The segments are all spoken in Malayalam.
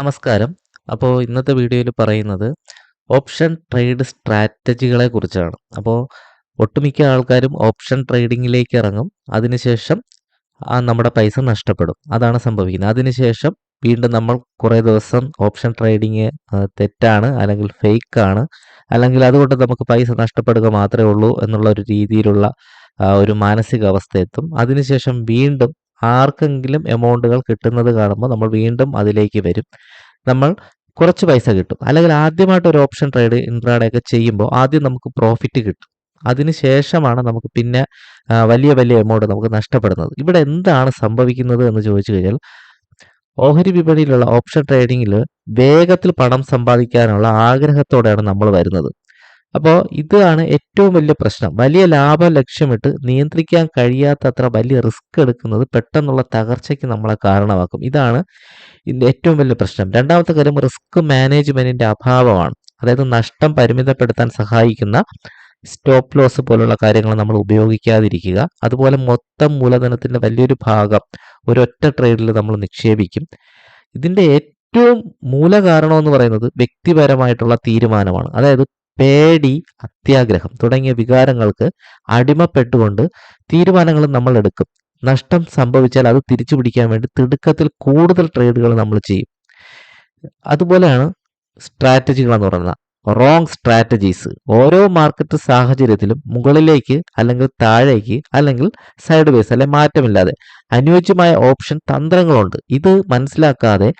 നമസ്കാരം. അപ്പോൾ ഇന്നത്തെ വീഡിയോയിൽ പറയുന്നത് ഓപ്ഷൻ ട്രേഡ് സ്ട്രാറ്റജികളെ കുറിച്ചാണ്. അപ്പോൾ ഒട്ടുമിക്ക ആൾക്കാരും ഓപ്ഷൻ ട്രേഡിങ്ങിലേക്ക് ഇറങ്ങും. അതിനുശേഷം നമ്മുടെ പൈസ നഷ്ടപ്പെടും. അതാണ് സംഭവിക്കുന്നത്. അതിനുശേഷം വീണ്ടും നമ്മൾ കുറേ ദിവസം ഓപ്ഷൻ ട്രേഡിങ് തെറ്റാണ് അല്ലെങ്കിൽ ഫേക്കാണ് അല്ലെങ്കിൽ അതുകൊണ്ട് നമുക്ക് പൈസ നഷ്ടപ്പെടുക മാത്രമേ ഉള്ളൂ എന്നുള്ള ഒരു രീതിയിലുള്ള ഒരു മാനസികാവസ്ഥ എത്തും. അതിനുശേഷം വീണ്ടും ആർക്കെങ്കിലും എമൗണ്ടുകൾ കിട്ടുന്നത് കാണുമ്പോൾ നമ്മൾ വീണ്ടും അതിലേക്ക് വരും. നമ്മൾ കുറച്ച് പൈസ കിട്ടും. അല്ലെങ്കിൽ ആദ്യമായിട്ട് ഒരു ഓപ്ഷൻ ട്രേഡ് ഇൻട്രാഡേ ഒക്കെ ചെയ്യുമ്പോൾ ആദ്യം നമുക്ക് പ്രോഫിറ്റ് കിട്ടും. അതിനുശേഷമാണ് നമുക്ക് പിന്നെ വലിയ വലിയ എമൗണ്ട് നമുക്ക് നഷ്ടപ്പെടുന്നത്. ഇവിടെ എന്താണ് സംഭവിക്കുന്നത് എന്ന് ചോദിച്ചു കഴിഞ്ഞാൽ ഓഹരി വിപണിയിലുള്ള ഓപ്ഷൻ ട്രേഡിങ്ങിൽ വേഗത്തിൽ പണം സമ്പാദിക്കാനുള്ള ആഗ്രഹത്തോടെയാണ് നമ്മൾ വരുന്നത്. അപ്പോൾ ഇതാണ് ഏറ്റവും വലിയ പ്രശ്നം. വലിയ ലാഭം ലക്ഷ്യമിട്ട് നിയന്ത്രിക്കാൻ കഴിയാത്തത്ര വലിയ റിസ്ക് എടുക്കുന്നത് പെട്ടെന്നുള്ള തകർച്ചയ്ക്ക് നമ്മളെ കാരണമാക്കും. ഇതാണ് ഇതിന്റെ ഏറ്റവും വലിയ പ്രശ്നം. രണ്ടാമത്തെ കാര്യം റിസ്ക് മാനേജ്മെന്റിന്റെ അഭാവമാണ്. അതായത് നഷ്ടം പരിമിതപ്പെടുത്താൻ സഹായിക്കുന്ന സ്റ്റോപ്പ് ലോസ് പോലുള്ള കാര്യങ്ങൾ നമ്മൾ ഉപയോഗിക്കാതിരിക്കുക. അതുപോലെ മൊത്തം മൂലധനത്തിന്റെ വലിയൊരു ഭാഗം ഒരൊറ്റ ട്രേഡിൽ നമ്മൾ നിക്ഷേപിക്കും. ഇതിന്റെ ഏറ്റവും മൂലകാരണം എന്ന് പറയുന്നത് വ്യക്തിപരമായിട്ടുള്ള തീരുമാനമാണ്. അതായത് പേടി, അത്യാഗ്രഹം തുടങ്ങിയ വികാരങ്ങൾക്ക് അടിമപ്പെട്ടുകൊണ്ട് തീരുമാനങ്ങൾ നമ്മൾ എടുക്കും. നഷ്ടം സംഭവിച്ചാൽ അത് തിരിച്ചു പിടിക്കാൻ വേണ്ടി തിടുക്കത്തിൽ കൂടുതൽ ട്രേഡുകൾ നമ്മൾ ചെയ്യും. അതുപോലെയാണ് സ്ട്രാറ്റജികൾ എന്ന് പറയുന്നത്. Wrong strategies. ഓരോ മാർക്കറ്റ് സാഹചര്യത്തിലും മുകളിലേക്ക് അല്ലെങ്കിൽ താഴേക്ക് അല്ലെങ്കിൽ സൈഡ് വേസ് അല്ലെ മാറ്റമില്ലാതെ അനുയോജ്യമായ ഓപ്ഷൻ തന്ത്രങ്ങളുണ്ട്. ഇത് മനസ്സിലാക്കാതെ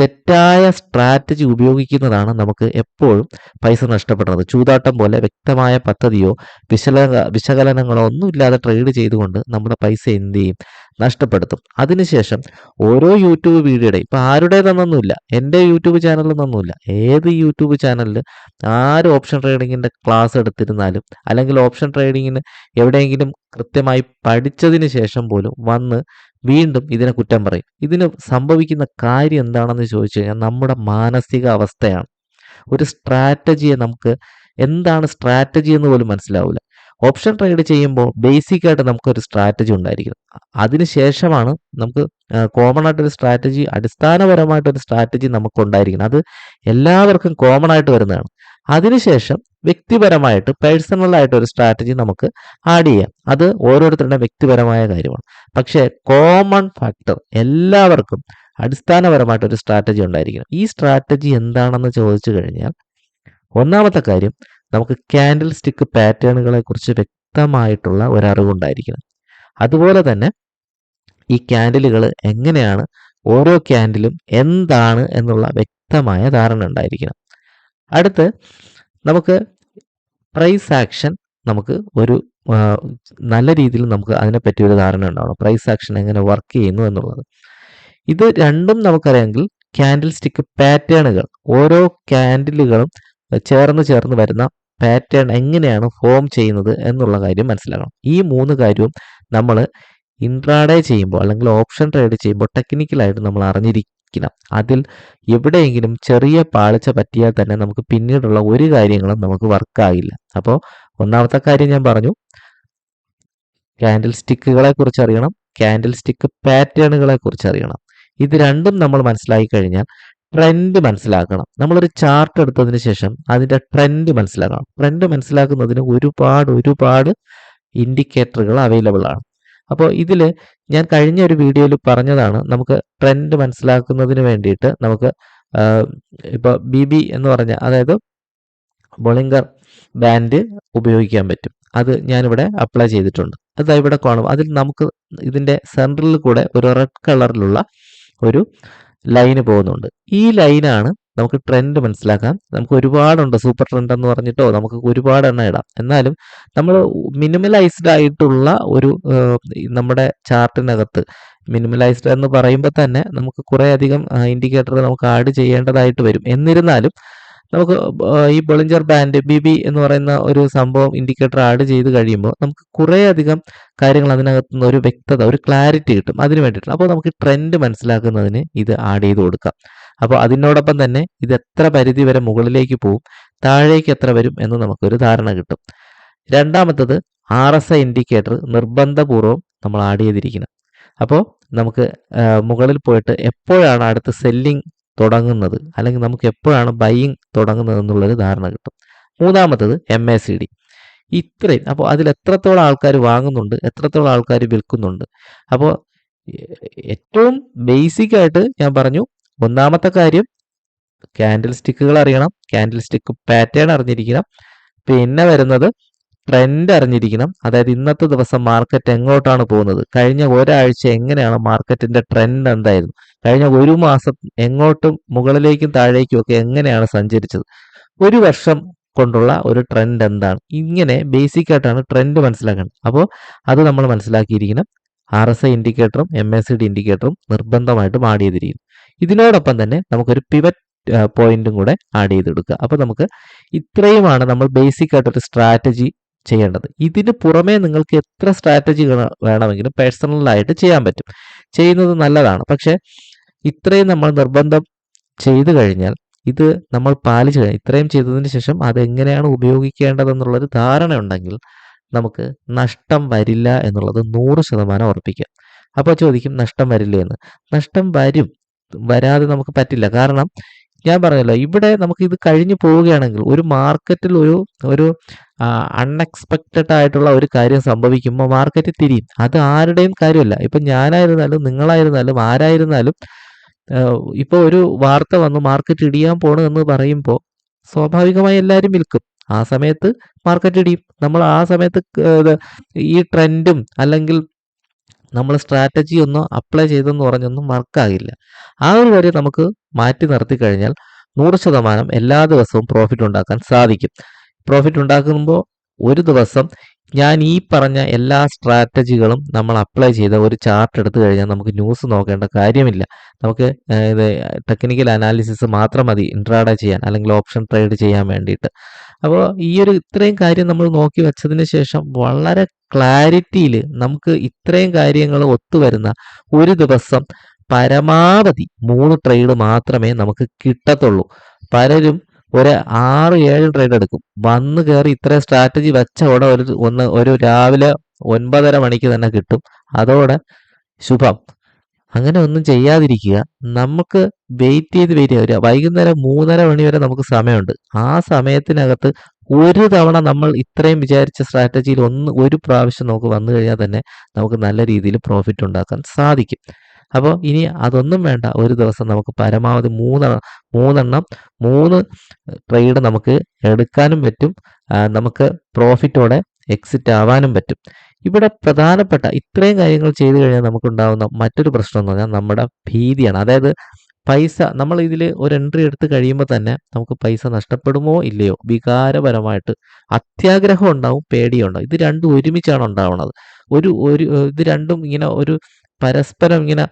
തെറ്റായ സ്ട്രാറ്റജി ഉപയോഗിക്കുന്നതാണ് നമുക്ക് എപ്പോഴും പൈസ നഷ്ടപ്പെടുന്നത്. ചൂതാട്ടം പോലെ വ്യക്തമായ പദ്ധതിയോ വിശല വിശകലനങ്ങളോ ഒന്നുമില്ലാതെ ട്രേഡ് ചെയ്തുകൊണ്ട് നമ്മുടെ പൈസ എന്ത് ചെയ്യും? നഷ്ടപ്പെടുത്തും. അതിനുശേഷം ഓരോ യൂട്യൂബ് വീഡിയോയുടെയും ഇപ്പോൾ ആരുടേതെന്നൊന്നുമില്ല. എന്റെ യൂട്യൂബ് ചാനലിൽ നിന്നൊന്നുമില്ല ഏത് യൂട്യൂബ് ചാനലിൽ ആര് ഓപ്ഷൻ ട്രേഡിങ്ങിന്റെ ക്ലാസ് എടുത്തിരുന്നാലും അല്ലെങ്കിൽ ഓപ്ഷൻ ട്രേഡിങ്ങിന് എവിടെയെങ്കിലും കൃത്യമായി പഠിച്ചതിന് ശേഷം പോലും വന്ന് വീണ്ടും ഇതിനെ കുറ്റം പറയും. ഇതിന് സംഭവിക്കുന്ന കാര്യം എന്താണെന്ന് ചോദിച്ചു കഴിഞ്ഞാൽ നമ്മുടെ മാനസിക അവസ്ഥയാണ്. ഒരു സ്ട്രാറ്റജിയെ നമുക്ക് എന്താണ് സ്ട്രാറ്റജി എന്ന് പോലും മനസ്സിലാവില്ല ഓപ്ഷൻ ട്രേഡ് ചെയ്യുമ്പോൾ ബേസിക് ആയിട്ട് നമുക്കൊരു സ്ട്രാറ്റജി ഉണ്ടായിരിക്കും അതിനുശേഷമാണ് നമുക്ക് കോമൺ ആയിട്ടൊരു സ്ട്രാറ്റജി അടിസ്ഥാനപരമായിട്ടൊരു സ്ട്രാറ്റജി നമുക്ക് ഉണ്ടായിരിക്കുന്നത് അത് എല്ലാവർക്കും കോമൺ ആയിട്ട് വരുന്നതാണ്. അതിനുശേഷം വ്യക്തിപരമായിട്ട് പേഴ്സണൽ ആയിട്ട് ഒരു സ്ട്രാറ്റജി നമുക്ക് ആഡ് ചെയ്യാം. അത് ഓരോരുത്തരുടെ വ്യക്തിപരമായ കാര്യമാണ്. പക്ഷേ കോമൺ ഫാക്ടർ എല്ലാവർക്കും അടിസ്ഥാനപരമായിട്ടൊരു സ്ട്രാറ്റജി ഉണ്ടായിരിക്കണം. ഈ സ്ട്രാറ്റജി എന്താണെന്ന് ചോദിച്ചു കഴിഞ്ഞാൽ ഒന്നാമത്തെ കാര്യം നമുക്ക് കാൻഡിൽ സ്റ്റിക്ക് പാറ്റേണുകളെ കുറിച്ച് വ്യക്തമായിട്ടുള്ള ഒരറിവുണ്ടായിരിക്കണം. അതുപോലെ തന്നെ ഈ ക്യാൻഡിലുകൾ എങ്ങനെയാണ് ഓരോ ക്യാൻഡിലും എന്താണ് എന്നുള്ള വ്യക്തമായ ധാരണ ഉണ്ടായിരിക്കണം. അടുത്ത് നമുക്ക് പ്രൈസ് ആക്ഷൻ നമുക്ക് ഒരു നല്ല രീതിയിൽ നമുക്ക് അതിനെപ്പറ്റി ഒരു ധാരണ ഉണ്ടാവണം. പ്രൈസ് ആക്ഷൻ എങ്ങനെ വർക്ക് ചെയ്യുന്നു എന്നുള്ളത്. ഇത് രണ്ടും നമുക്കറിയാമെങ്കിൽ കാൻഡിൽ സ്റ്റിക്ക് പാറ്റേണുകൾ ഓരോ ക്യാൻഡിലുകളും ചേർന്ന് ചേർന്ന് വരുന്ന പാറ്റേൺ എങ്ങനെയാണ് ഫോം ചെയ്യുന്നത് എന്നുള്ള കാര്യം മനസ്സിലാക്കണം. ഈ മൂന്ന് കാര്യവും നമ്മൾ ഇൻട്രാഡേ ചെയ്യുമ്പോൾ അല്ലെങ്കിൽ ഓപ്ഷൻ ട്രേഡ് ചെയ്യുമ്പോൾ ടെക്നിക്കലായിട്ട് നമ്മൾ അറിഞ്ഞിരിക്കണം. അതിൽ എവിടെയെങ്കിലും ചെറിയ പാളിച്ച പറ്റിയാൽ തന്നെ നമുക്ക് പിന്നീടുള്ള ഒരു കാര്യങ്ങളും നമുക്ക് വർക്കാകില്ല. അപ്പോൾ ഒന്നാമത്തെ കാര്യം ഞാൻ പറഞ്ഞു. കാൻഡിൽ സ്റ്റിക്കുകളെ കുറിച്ച് അറിയണം. കാൻഡിൽ സ്റ്റിക്ക് പാറ്റേണുകളെ കുറിച്ച് അറിയണം. ഇത് രണ്ടും നമ്മൾ മനസ്സിലാക്കി കഴിഞ്ഞാൽ ട്രെൻഡ് മനസ്സിലാക്കണം. നമ്മളൊരു ചാർട്ട് എടുത്തതിന് ശേഷം അതിന്റെ ട്രെൻഡ് മനസ്സിലാക്കണം. ട്രെൻഡ് മനസ്സിലാക്കുന്നതിന് ഒരുപാട് ഒരുപാട് ഇൻഡിക്കേറ്ററുകൾ അവൈലബിൾ ആണ്. അപ്പോൾ ഇതിൽ ഞാൻ കഴിഞ്ഞ ഒരു വീഡിയോയിൽ പറഞ്ഞതാണ് നമുക്ക് ട്രെൻഡ് മനസ്സിലാക്കുന്നതിന് വേണ്ടിയിട്ട് നമുക്ക് ഇപ്പോൾ ബി ബി എന്ന് പറഞ്ഞ അതായത് ബൊളിംഗർ ബാൻഡ് ഉപയോഗിക്കാൻ പറ്റും. അത് ഞാനിവിടെ അപ്ലൈ ചെയ്തിട്ടുണ്ട്. അതാ ഇവിടെ കാണും. അതിൽ നമുക്ക് ഇതിന്റെ സെൻട്രലിൽ കൂടെ ഒരു റെഡ് കളറിലുള്ള ഒരു ലൈന് പോകുന്നുണ്ട്. ഈ ലൈനാണ് നമുക്ക് ട്രെൻഡ് മനസ്സിലാക്കാം നമുക്ക് ഒരുപാടുണ്ട്. സൂപ്പർ ട്രെൻഡ് എന്ന് പറഞ്ഞിട്ടോ നമുക്ക് ഒരുപാട് എണ്ണം ഇടാം. എന്നാലും നമ്മൾ മിനിമലൈസ്ഡ് ആയിട്ടുള്ള ഒരു നമ്മുടെ ചാർട്ടിനകത്ത് മിനിമലൈസ്ഡ് എന്ന് പറയുമ്പോൾ തന്നെ നമുക്ക് കുറേ അധികം ഇൻഡിക്കേറ്റർ നമുക്ക് ആഡ് ചെയ്യേണ്ടതായിട്ട് വരും. എന്നിരുന്നാലും നമുക്ക് ഈ ബൊളിഞ്ചർ ബാൻഡ് ബി ബി എന്ന് പറയുന്ന ഒരു സംഭവം ഇൻഡിക്കേറ്റർ ആഡ് ചെയ്ത് കഴിയുമ്പോൾ നമുക്ക് കുറേ അധികം കാര്യങ്ങൾ അതിനകത്ത് നിന്ന് ഒരു വ്യക്തത ഒരു ക്ലാരിറ്റി കിട്ടും. അതിന് വേണ്ടിയിട്ടാണ്. അപ്പോൾ നമുക്ക് ട്രെൻഡ് മനസ്സിലാക്കുന്നതിന് ഇത് ആഡ് ചെയ്ത് കൊടുക്കാം. അപ്പോൾ അതിനോടൊപ്പം തന്നെ ഇത് എത്ര പരിധി വരെ മുകളിലേക്ക് പോവും താഴേക്ക് എത്ര വരും എന്ന് നമുക്കൊരു ധാരണ കിട്ടും. രണ്ടാമത്തത് ആർ എസ് ഐ ഇൻഡിക്കേറ്റർ നിർബന്ധപൂർവം നമ്മൾ ആഡ് ചെയ്തിരിക്കണം. അപ്പോൾ നമുക്ക് മുകളിൽ പോയിട്ട് എപ്പോഴാണ് അടുത്ത സെല്ലിംഗ് തുടങ്ങുന്നത് അല്ലെങ്കിൽ നമുക്ക് എപ്പോഴാണ് ബൈയിങ് തുടങ്ങുന്നത് എന്നുള്ളൊരു ധാരണ കിട്ടും മൂന്നാമത്തത് എം എ സി ഡി ഇത്രയും അപ്പോൾ അതിൽ എത്രത്തോളം ആൾക്കാർ വാങ്ങുന്നുണ്ട് എത്രത്തോളം ആൾക്കാർ വിൽക്കുന്നുണ്ട് അപ്പോൾ ഏറ്റവും ബേസിക് ആയിട്ട് ഞാൻ പറഞ്ഞു ഒന്നാമത്തെ കാര്യം ക്യാൻഡിൽ സ്റ്റിക്കുകൾ അറിയണം. ക്യാൻഡിൽ സ്റ്റിക്ക് പാറ്റേൺ അറിഞ്ഞിരിക്കണം. പിന്നെ വരുന്നത് ട്രെൻഡ് അറിഞ്ഞിരിക്കണം. അതായത് ഇന്നത്തെ ദിവസം മാർക്കറ്റ് എങ്ങോട്ടാണ് പോകുന്നത്? കഴിഞ്ഞ ഒരാഴ്ച എങ്ങനെയാണ് മാർക്കറ്റിന്റെ ട്രെൻഡ് എന്തായിരുന്നു? കഴിഞ്ഞ ഒരു മാസം എങ്ങോട്ടും മുകളിലേക്കും താഴേക്കും ഒക്കെ എങ്ങനെയാണ് സഞ്ചരിച്ചത്? ഒരു വർഷം കൊണ്ടുള്ള ഒരു ട്രെൻഡ് എന്താണ്? ഇങ്ങനെ ബേസിക് ആയിട്ടാണ് ട്രെൻഡ് മനസ്സിലാക്കേണ്ടത്. അപ്പോൾ അത് നമ്മൾ മനസ്സിലാക്കിയിരിക്കണം. ആർ എസ് ഐ ഇൻഡിക്കേറ്ററും എം എസ് സി ഡി ഇൻഡിക്കേറ്ററും നിർബന്ധമായിട്ടും ആഡ് ചെയ്തിരിക്കും ഇതിനോടൊപ്പം തന്നെ നമുക്കൊരു പിവറ്റ് പോയിന്റും കൂടെ ആഡ് ചെയ്തെടുക്കുക. അപ്പോൾ നമുക്ക് ഇത്രയുമാണ് നമ്മൾ ബേസിക് ആയിട്ട് ഒരു സ്ട്രാറ്റജി ചെയ്യേണ്ടത്. ഇതിന് പുറമേ നിങ്ങൾക്ക് എത്ര സ്ട്രാറ്റജി വേണമെങ്കിലും പേഴ്സണലായിട്ട് ചെയ്യാൻ പറ്റും. ചെയ്യുന്നത് നല്ലതാണ്. പക്ഷേ ഇത്രയും നമ്മൾ നിർബന്ധം ചെയ്തു കഴിഞ്ഞാൽ ഇത് നമ്മൾ പാലിച്ചു കഴിഞ്ഞാൽ ഇത്രയും ചെയ്തതിന് ശേഷം അതെങ്ങനെയാണ് ഉപയോഗിക്കേണ്ടതെന്നുള്ളൊരു ധാരണ ഉണ്ടെങ്കിൽ നമുക്ക് നഷ്ടം വരില്ല എന്നുള്ളത് നൂറ് ശതമാനം ഉറപ്പിക്കാം. അപ്പോൾ ചോദിക്കും നഷ്ടം വരില്ല എന്ന് നഷ്ടം വരും. വരാതെ നമുക്ക് പറ്റില്ല. കാരണം ഞാൻ പറഞ്ഞല്ലോ ഇവിടെ നമുക്ക് ഇത് കഴിഞ്ഞു പോവുകയാണെങ്കിൽ ഒരു മാർക്കറ്റിൽ ഒരു ഒരു അൺഎക്സ്പെക്റ്റഡ് ആയിട്ടുള്ള ഒരു കാര്യം സംഭവിക്കുമ്പോൾ മാർക്കറ്റ് തിരിയും. അത് ആരുടെയും കാര്യമല്ല. ഇപ്പം ഞാനായിരുന്നാലും നിങ്ങളായിരുന്നാലും ആരായിരുന്നാലും ഇപ്പോൾ ഒരു വാർത്ത വന്ന് മാർക്കറ്റ് ഇടിയാൻ പോണു എന്ന് പറയുമ്പോൾ സ്വാഭാവികമായി എല്ലാവരും വിൽക്കും. ആ സമയത്ത് മാർക്കറ്റ് ഇടിയും. നമ്മൾ ആ സമയത്ത് ഈ ട്രെൻഡും അല്ലെങ്കിൽ നമ്മൾ സ്ട്രാറ്റജി ഒന്നും അപ്ലൈ ചെയ്തെന്ന് പറഞ്ഞൊന്നും വർക്കാകില്ല ആ ഒരു കാര്യം നമുക്ക് മാറ്റി നിർത്തി കഴിഞ്ഞാൽ നൂറ് ശതമാനം എല്ലാ ദിവസവും പ്രോഫിറ്റ് ഉണ്ടാക്കാൻ സാധിക്കും. പ്രോഫിറ്റ് ഉണ്ടാക്കുമ്പോൾ ഒരു ദിവസം ഞാൻ ഈ പറഞ്ഞ എല്ലാ സ്ട്രാറ്റജികളും നമ്മൾ അപ്ലൈ ചെയ്ത ഒരു ചാർട്ട് എടുത്തു കഴിഞ്ഞാൽ നമുക്ക് ന്യൂസ് നോക്കേണ്ട കാര്യമില്ല. നമുക്ക് ഇത് ടെക്നിക്കൽ അനാലിസിസ് മാത്രം മതി ഇൻട്രാഡ ചെയ്യാൻ അല്ലെങ്കിൽ ഓപ്ഷൻ ട്രേഡ് ചെയ്യാൻ വേണ്ടിയിട്ട്. അപ്പോൾ ഈ ഒരു ഇത്രയും കാര്യം നമ്മൾ നോക്കി വെച്ചതിന് ശേഷം വളരെ ക്ലാരിറ്റിയിൽ നമുക്ക് ഇത്രയും കാര്യങ്ങൾ ഒത്തുവരുന്ന ഒരു ദിവസം പരമാവധി മൂന്ന് ട്രേഡ് മാത്രമേ നമുക്ക് കിട്ടത്തുള്ളൂ. പലരും ഒരു ആറ് ഏഴ് ട്രേഡ് എടുക്കും. വന്ന് കയറി ഇത്ര സ്ട്രാറ്റജി വെച്ച ഉടനെ ഒരു ഒന്ന് ഒരു രാവിലെ ഒൻപതര മണിക്ക് തന്നെ കിട്ടും. അതോടെ ശുഭം. അങ്ങനെ ഒന്നും ചെയ്യാതിരിക്കുക. നമുക്ക് വെയിറ്റ് ചെയ്ത് വെയിറ്റ് ചെയ്യുക വൈകുന്നേരം മൂന്നര മണി വരെ നമുക്ക് സമയമുണ്ട്. ആ സമയത്തിനകത്ത് ഒരു തവണ നമ്മൾ ഇത്രയും വിചാരിച്ച സ്ട്രാറ്റജിയിൽ ഒന്ന് ഒരു പ്രാവശ്യം നമുക്ക് വന്നു കഴിഞ്ഞാൽ തന്നെ നമുക്ക് നല്ല രീതിയിൽ പ്രോഫിറ്റ് ഉണ്ടാക്കാൻ സാധിക്കും. അപ്പോൾ ഇനി അതൊന്നും വേണ്ട. ഒരു ദിവസം നമുക്ക് പരമാവധി മൂന്നെണ്ണം മൂന്നെണ്ണം മൂന്ന് ട്രേഡ് നമുക്ക് എടുക്കാനും പറ്റും. നമുക്ക് പ്രോഫിറ്റോടെ എക്സിറ്റ് ആവാനും പറ്റും. ഇവിടെ പ്രധാനപ്പെട്ട ഇത്രയും കാര്യങ്ങൾ ചെയ്തു കഴിഞ്ഞാൽ നമുക്കുണ്ടാകുന്ന മറ്റൊരു പ്രശ്നം എന്ന് പറഞ്ഞാൽ നമ്മുടെ ഭീതിയാണ്. അതായത് പൈസ നമ്മൾ ഇതിൽ ഒരു എൻട്രി എടുത്ത് കഴിയുമ്പോൾ തന്നെ നമുക്ക് പൈസ നഷ്ടപ്പെടുമോ ഇല്ലയോ? വികാരപരമായിട്ട് അത്യാഗ്രഹം ഉണ്ടാവും പേടിയും ഉണ്ടാവും. ഇത് രണ്ടും ഒരുമിച്ചാണ് ഉണ്ടാവുന്നത് ഒരു ഒരു ഇത് രണ്ടും ഇങ്ങനെ ഒരു പരസ്പരം ഇങ്ങനെ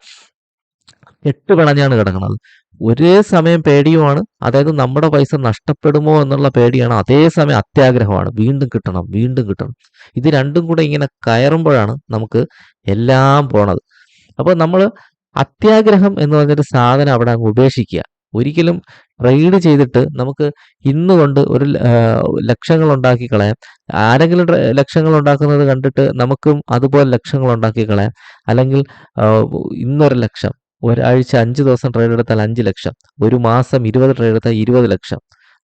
എട്ട് പിണഞ്ഞാണ് കിടക്കുന്നത് ഒരേ സമയം പേടിയുമാണ് അതായത് നമ്മുടെ പൈസ നഷ്ടപ്പെടുമോ എന്നുള്ള പേടിയാണ് അതേസമയം അത്യാഗ്രഹമാണ്. വീണ്ടും കിട്ടണം വീണ്ടും കിട്ടണം. ഇത് രണ്ടും കൂടെ ഇങ്ങനെ കയറുമ്പോഴാണ് നമുക്ക് എല്ലാം പോണത്. അപ്പോൾ നമ്മൾ അത്യാഗ്രഹം എന്ന് പറഞ്ഞൊരു സാധനം അവിടെ അങ്ങ് ഉപേക്ഷിക്കുക. ഒരിക്കലും ട്രേഡ് ചെയ്തിട്ട് നമുക്ക് ഇന്ന് കൊണ്ട് ഒരു ലക്ഷങ്ങൾ ഉണ്ടാക്കി കളയാം. ആരെങ്കിലും ലക്ഷങ്ങൾ ഉണ്ടാക്കുന്നത് കണ്ടിട്ട് നമുക്കും അതുപോലെ ലക്ഷങ്ങൾ ഉണ്ടാക്കി കളയാം. അല്ലെങ്കിൽ ഇന്നൊരു ലക്ഷം ഒരാഴ്ച അഞ്ച് ദിവസം ട്രേഡ് എടുത്താൽ അഞ്ച് ലക്ഷം ഒരു മാസം ഇരുപത് ട്രേഡ് എടുത്താൽ ഇരുപത് ലക്ഷം.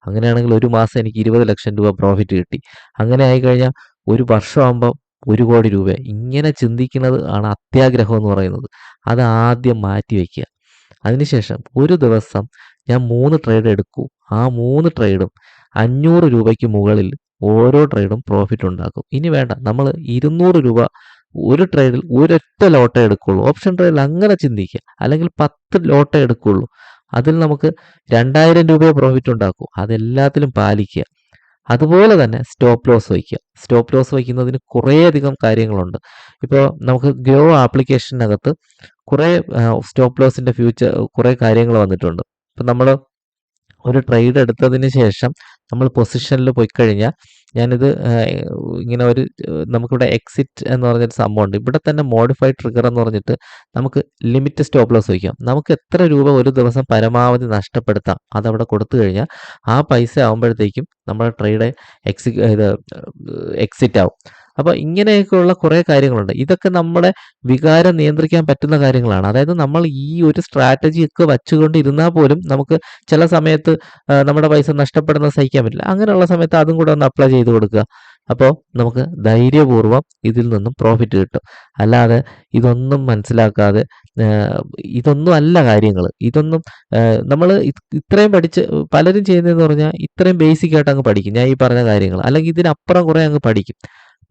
അങ്ങനെയാണെങ്കിൽ ഒരു മാസം എനിക്ക് ഇരുപത് ലക്ഷം രൂപ പ്രോഫിറ്റ് കിട്ടി. അങ്ങനെ ആയിക്കഴിഞ്ഞാൽ ഒരു വർഷമാകുമ്പോൾ ഒരു കോടി രൂപ. ഇങ്ങനെ ചിന്തിക്കുന്നത് ആണ് അത്യാഗ്രഹം എന്ന് പറയുന്നത്. അത് ആദ്യം മാറ്റി വയ്ക്കുക അതിനുശേഷം ഒരു ദിവസം ഞാൻ മൂന്ന് ട്രേഡ് എടുക്കൂ. ആ മൂന്ന് ട്രേഡും അഞ്ഞൂറ് രൂപയ്ക്ക് മുകളിൽ ഓരോ ട്രേഡും പ്രോഫിറ്റ് ഉണ്ടാക്കും. ഇനി വേണ്ട. നമ്മൾ ഇരുന്നൂറ് രൂപ ഒരു ട്രേഡിൽ ഒരൊറ്റ ലോട്ടേ എടുക്കുള്ളൂ. ഓപ്ഷൻ ട്രേഡിൽ അങ്ങനെ ചിന്തിക്കുക. അല്ലെങ്കിൽ പത്ത് ലോട്ടേ എടുക്കുള്ളൂ. അതിൽ നമുക്ക് രണ്ടായിരം രൂപയെ പ്രോഫിറ്റ് ഉണ്ടാക്കും. അതെല്ലാത്തിലും പാലിക്കുക. അതുപോലെ തന്നെ സ്റ്റോപ്പ് ലോസ് വയ്ക്കുക. സ്റ്റോപ്പ് ലോസ് വയ്ക്കുന്നതിന് കുറേയധികം കാര്യങ്ങളുണ്ട്. ഇപ്പോൾ നമുക്ക് ഗ്രോ ആപ്ലിക്കേഷനകത്ത് കുറേ സ്റ്റോപ്പ് ലോസിന്റെ ഫ്യൂച്ചർ കുറേ കാര്യങ്ങൾ വന്നിട്ടുണ്ട്. ഇപ്പം നമ്മൾ ഒരു ട്രേഡ് എടുത്തതിന് ശേഷം നമ്മൾ പൊസിഷനിൽ പോയി കഴിഞ്ഞാൽ ഞാനിത് ഇങ്ങനെ ഒരു നമുക്കിവിടെ എക്സിറ്റ് എന്ന് പറഞ്ഞൊരു സംഭവമുണ്ട്. ഇവിടെ തന്നെ മോഡിഫൈഡ് ട്രിഗർ എന്ന് പറഞ്ഞിട്ട് നമുക്ക് ലിമിറ്റ് സ്റ്റോപ്പ് ലോസ് വയ്ക്കാം. നമുക്ക് എത്ര രൂപ ഒരു ദിവസം പരമാവധി നഷ്ടപ്പെടുത്താം അതവിടെ കൊടുത്തു കഴിഞ്ഞാൽ ആ പൈസ ആകുമ്പോഴത്തേക്കും നമ്മുടെ ട്രേഡ് എക്സി ഇത് എക്സിറ്റ് ആവും. അപ്പോൾ ഇങ്ങനെയൊക്കെയുള്ള കുറേ കാര്യങ്ങളുണ്ട്. ഇതൊക്കെ നമ്മുടെ വികാരം നിയന്ത്രിക്കാൻ പറ്റുന്ന കാര്യങ്ങളാണ്. അതായത് നമ്മൾ ഈ ഒരു സ്ട്രാറ്റജി ഒക്കെ വച്ചുകൊണ്ട് ഇരുന്നാൽ പോലും നമുക്ക് ചില സമയത്ത് നമ്മുടെ പൈസ നഷ്ടപ്പെടുന്ന സഹിക്കാൻ പറ്റില്ല. അങ്ങനെയുള്ള സമയത്ത് അതും കൂടെ ഒന്ന് അപ്ലൈ ചെയ്ത് കൊടുക്കുക. അപ്പോൾ നമുക്ക് ധൈര്യപൂർവം ഇതിൽ നിന്നും പ്രോഫിറ്റ് കിട്ടും. അല്ലാതെ ഇതൊന്നും മനസ്സിലാക്കാതെ ഇതൊന്നും അല്ല കാര്യങ്ങൾ ഇതൊന്നും നമ്മൾ ഇത്രയും പഠിച്ച് പലരും ചെയ്യുന്നതെന്ന് പറഞ്ഞാൽ ഇത്രയും ബേസിക് ആയിട്ട് അങ്ങ് പഠിക്കും. ഞാൻ ഈ പറഞ്ഞ കാര്യങ്ങൾ. അല്ലെങ്കിൽ ഇതിനപ്പുറം കുറേ അങ്ങ് പഠിക്കും.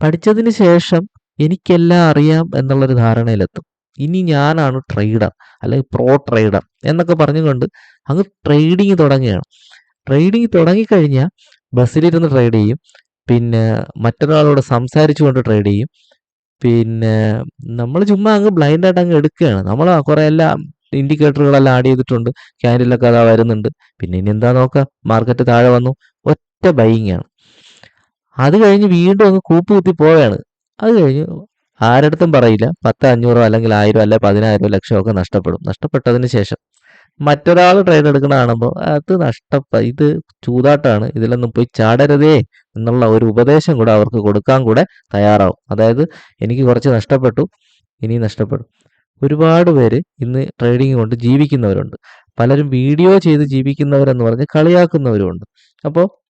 പഠിച്ചതിന് ശേഷം എനിക്കെല്ലാം അറിയാം എന്നുള്ളൊരു ധാരണയിലെത്തും. ഇനി ഞാനാണ് ട്രേഡർ അല്ലെങ്കിൽ പ്രോ ട്രേഡർ എന്നൊക്കെ പറഞ്ഞുകൊണ്ട് അങ്ങ് ട്രേഡിങ് തുടങ്ങുകയാണ്. ട്രേഡിങ് തുടങ്ങിക്കഴിഞ്ഞാൽ ബസ്സിലിരുന്ന് ട്രേഡ് ചെയ്യും. പിന്നെ മറ്റൊരാളോട് സംസാരിച്ചുകൊണ്ട് ട്രേഡ് ചെയ്യും. പിന്നെ നമ്മൾ ചുമ്മാ അങ്ങ് ബ്ലൈൻഡായിട്ട് അങ്ങ് എടുക്കുകയാണ്. നമ്മൾ കുറേ എല്ലാം ഇൻഡിക്കേറ്ററുകളെല്ലാം ആഡ് ചെയ്തിട്ടുണ്ട്. ക്യാൻഡിലൊക്കെ അതാ വരുന്നുണ്ട്. പിന്നെ ഇനി എന്താ നോക്കുക? മാർക്കറ്റ് താഴെ വന്നു. ഒറ്റ ബൈയിങ് ആണ്. അത് കഴിഞ്ഞ് വീണ്ടും അങ്ങ് കൂപ്പ് കുത്തി പോവുകയാണ്. അത് കഴിഞ്ഞ് ആരടുത്തും പറയില്ല. പത്ത് അഞ്ഞൂറോ അല്ലെങ്കിൽ ആയിരം അല്ലെ പതിനായിരോ ലക്ഷം ഒക്കെ നഷ്ടപ്പെടും. നഷ്ടപ്പെട്ടതിന് ശേഷം മറ്റൊരാൾ ട്രേഡ് കാണുമ്പോൾ അത് നഷ്ടപ്പ ഇത് ചൂതാട്ടാണ്. ഇതിലൊന്നും പോയി ചാടരുതേ എന്നുള്ള ഒരു ഉപദേശം കൂടെ അവർക്ക് കൊടുക്കാൻ കൂടെ തയ്യാറാവും. അതായത് എനിക്ക് കുറച്ച് നഷ്ടപ്പെട്ടു ഇനി നഷ്ടപ്പെടും. ഒരുപാട് പേര് ഇന്ന് ട്രേഡിംഗ് കൊണ്ട് ജീവിക്കുന്നവരുണ്ട്. പലരും വീഡിയോ ചെയ്ത് ജീവിക്കുന്നവരെന്ന് പറഞ്ഞ് കളിയാക്കുന്നവരുമുണ്ട്. അപ്പോൾ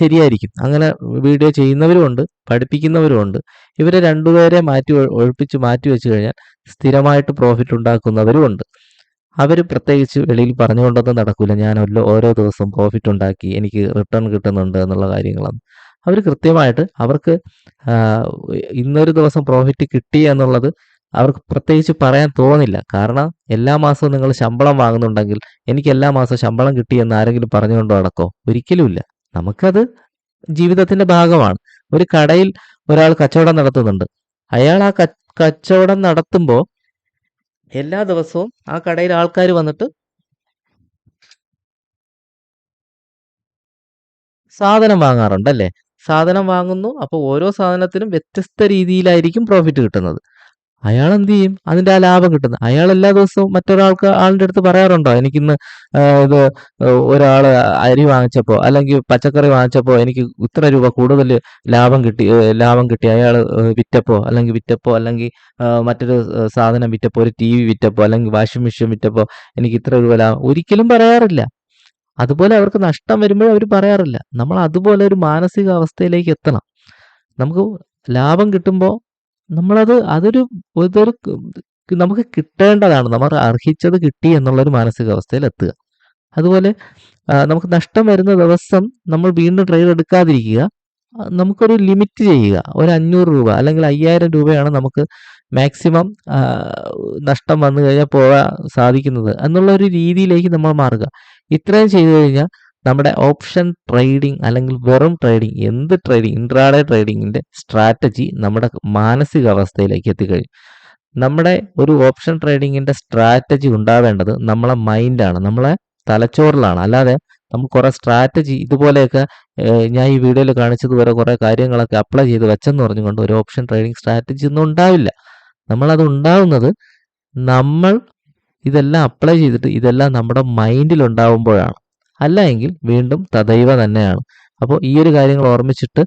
ശരിയായിരിക്കും. അങ്ങനെ വീഡിയോ ചെയ്യുന്നവരുമുണ്ട് പഠിപ്പിക്കുന്നവരുമുണ്ട് ഇവരെ രണ്ടുപേരെ മാറ്റി ഒഴിപ്പിച്ച് മാറ്റി വെച്ച് കഴിഞ്ഞാൽ സ്ഥിരമായിട്ട് പ്രോഫിറ്റ് ഉണ്ടാക്കുന്നവരുമുണ്ട് അവർ പ്രത്യേകിച്ച് വെളിയിൽ പറഞ്ഞുകൊണ്ടൊന്നും നടക്കില്ല ഞാൻ ഓരോ ദിവസവും പ്രോഫിറ്റ് ഉണ്ടാക്കി എനിക്ക് റിട്ടേൺ കിട്ടുന്നുണ്ട് എന്നുള്ള കാര്യങ്ങളാണ്. അവർ കൃത്യമായിട്ട് അവർക്ക് ഇന്നൊരു ദിവസം പ്രോഫിറ്റ് കിട്ടി എന്നുള്ളത് അവർക്ക് പ്രത്യേകിച്ച് പറയാൻ തോന്നില്ല. കാരണം എല്ലാ മാസവും നിങ്ങൾ ശമ്പളം വാങ്ങുന്നുണ്ടെങ്കിൽ എനിക്ക് എല്ലാ മാസവും ശമ്പളം കിട്ടി എന്ന് ആരെങ്കിലും പറഞ്ഞുകൊണ്ടോ നടക്കോ? ഒരിക്കലുമില്ല നമുക്കത് ജീവിതത്തിന്റെ ഭാഗമാണ്. ഒരു കടയിൽ ഒരാൾ കച്ചവടം നടത്തുന്നുണ്ട്. അയാൾ ആ കച്ചവടം നടത്തുമ്പോൾ എല്ലാ ദിവസവും ആ കടയിൽ ആൾക്കാർ വന്നിട്ട് സാധനം വാങ്ങാറുണ്ട് അല്ലേ സാധനം വാങ്ങുന്നു. അപ്പോൾ ഓരോ സാധനത്തിനും വ്യത്യസ്ത രീതിയിലായിരിക്കും പ്രോഫിറ്റ് കിട്ടുന്നത്. അയാൾ എന്ത് ചെയ്യും അതിന്റെ ആ ലാഭം കിട്ടുന്നത് അയാൾ എല്ലാ ദിവസവും മറ്റൊരാൾക്ക് ആളിന്റെ അടുത്ത് പറയാറുണ്ടോ? എനിക്കിന്ന് ഇത് ഒരാൾ അരി വാങ്ങിച്ചപ്പോൾ അല്ലെങ്കിൽ പച്ചക്കറി വാങ്ങിച്ചപ്പോൾ എനിക്ക് ഇത്ര രൂപ കൂടുതൽ ലാഭം കിട്ടി ലാഭം കിട്ടി. അയാൾ വിറ്റപ്പോൾ അല്ലെങ്കിൽ വിറ്റപ്പോൾ അല്ലെങ്കിൽ മറ്റൊരു സാധനം വിറ്റപ്പോൾ ഒരു ടി വി വിറ്റപ്പോൾ അല്ലെങ്കിൽ വാഷിംഗ് മെഷീൻ വിറ്റപ്പോൾ എനിക്ക് ഇത്ര രൂപ ലാഭം ഒരിക്കലും പറയാറില്ല. അതുപോലെ അവർക്ക് നഷ്ടം വരുമ്പോഴും അവർ പറയാറില്ല. നമ്മൾ അതുപോലെ ഒരു മാനസിക അവസ്ഥയിലേക്ക് എത്തണം. നമുക്ക് ലാഭം കിട്ടുമ്പോൾ നമ്മളത് അതൊരു ഇതൊരു നമുക്ക് കിട്ടേണ്ടതാണ്. നമ്മൾ അർഹിച്ചത് കിട്ടി എന്നുള്ളൊരു മാനസികാവസ്ഥയിൽ എത്തുക അതുപോലെ നമുക്ക് നഷ്ടം വരുന്ന ദിവസം നമ്മൾ വീണ്ടും ട്രെയിൻ എടുക്കാതിരിക്കുക. നമുക്കൊരു ലിമിറ്റ് ചെയ്യുക. ഒരു അഞ്ഞൂറ് രൂപ അല്ലെങ്കിൽ അയ്യായിരം രൂപയാണ് നമുക്ക് മാക്സിമം നഷ്ടം വന്നു കഴിഞ്ഞാൽ പോകാൻ സാധിക്കുന്നത്. എന്നുള്ള ഒരു രീതിയിലേക്ക് നമ്മൾ മാറുക. ഇത്രയും ചെയ്തു കഴിഞ്ഞാൽ നമ്മുടെ ഓപ്ഷൻ ട്രേഡിംഗ് അല്ലെങ്കിൽ വെറും ട്രേഡിംഗ് എന്ത് ട്രേഡിംഗ് ഇൻട്രാഡേ ട്രേഡിങ്ങിന്റെ സ്ട്രാറ്റജി നമ്മുടെ മാനസികാവസ്ഥയിലേക്ക് എത്തിക്കഴിയും നമ്മുടെ ഒരു ഓപ്ഷൻ ട്രേഡിങ്ങിന്റെ സ്ട്രാറ്റജി ഉണ്ടാവേണ്ടത് നമ്മളെ മൈൻഡാണ് നമ്മളെ തലച്ചോറിലാണ്. അല്ലാതെ നമുക്ക് കുറേ സ്ട്രാറ്റജി ഇതുപോലെയൊക്കെ ഞാൻ ഈ വീഡിയോയിൽ കാണിച്ചതുവരെ കുറേ കാര്യങ്ങളൊക്കെ അപ്ലൈ ചെയ്ത് വെച്ചെന്ന് പറഞ്ഞുകൊണ്ട് ഒരു ഓപ്ഷൻ ട്രേഡിംഗ് സ്ട്രാറ്റജി ഒന്നും ഉണ്ടാവില്ല. നമ്മളത് ഉണ്ടാവുന്നത് നമ്മൾ ഇതെല്ലാം അപ്ലൈ ചെയ്തിട്ട് ഇതെല്ലാം നമ്മുടെ മൈൻഡിൽ ഉണ്ടാവുമ്പോഴാണ്. അല്ല എങ്കിൽ വീണ്ടും തദൈവ തന്നെയാണ്. അപ്പോൾ ഈ ഒരു കാര്യങ്ങൾ ഓർമ്മിച്ചിട്ട്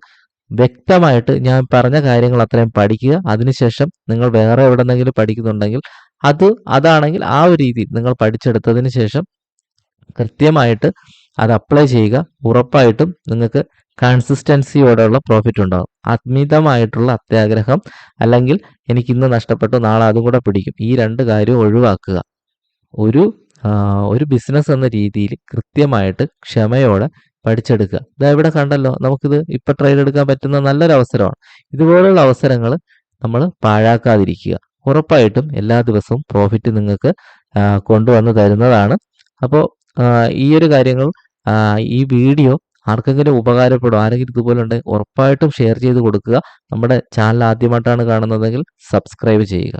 വ്യക്തമായിട്ട് ഞാൻ പറഞ്ഞ കാര്യങ്ങൾ അത്രയും പഠിക്കുക. അതിനുശേഷം നിങ്ങൾ വേറെ എവിടെന്നെങ്കിലും പഠിക്കുന്നുണ്ടെങ്കിൽ അത് അതാണെങ്കിൽ ആ ഒരു രീതി നിങ്ങൾ പഠിച്ചെടുത്തതിന് ശേഷം കൃത്യമായിട്ട് അത് അപ്ലൈ ചെയ്യുക. ഉറപ്പായിട്ടും നിങ്ങൾക്ക് കൺസിസ്റ്റൻസിയോടെയുള്ള പ്രോഫിറ്റ് ഉണ്ടാകും അമിതമായിട്ടുള്ള അത്യാഗ്രഹം അല്ലെങ്കിൽ എനിക്ക് ഇന്ന് നഷ്ടപ്പെട്ടു നാളെ അതും കൂടെ പിടിക്കും. ഈ രണ്ട് കാര്യവും ഒഴിവാക്കുക. ഒരു ഒരു ബിസിനസ് എന്ന രീതിയിൽ കൃത്യമായിട്ട് ക്ഷമയോടെ പഠിച്ചെടുക്കുക. ഇതാ ഇവിടെ കണ്ടല്ലോ നമുക്കിത് ഇപ്പൊ ട്രേഡ് എടുക്കാൻ പറ്റുന്ന നല്ലൊരു അവസരമാണ്. ഇതുപോലുള്ള അവസരങ്ങൾ നമ്മൾ പാഴാക്കാതിരിക്കുക. ഉറപ്പായിട്ടും എല്ലാ ദിവസവും പ്രോഫിറ്റ് നിങ്ങൾക്ക് കൊണ്ടുവന്നു തരുന്നതാണ്. അപ്പോൾ ഈ ഒരു കാര്യങ്ങൾ ഈ വീഡിയോ ആർക്കെങ്കിലും ഉപകാരപ്പെടും ആരെങ്കിലും ഇതുപോലെ ഉണ്ടെങ്കിൽ ഉറപ്പായിട്ടും ഷെയർ ചെയ്ത് കൊടുക്കുക. നമ്മുടെ ചാനൽ ആദ്യമായിട്ടാണ് കാണുന്നതെങ്കിൽ സബ്സ്ക്രൈബ് ചെയ്യുക.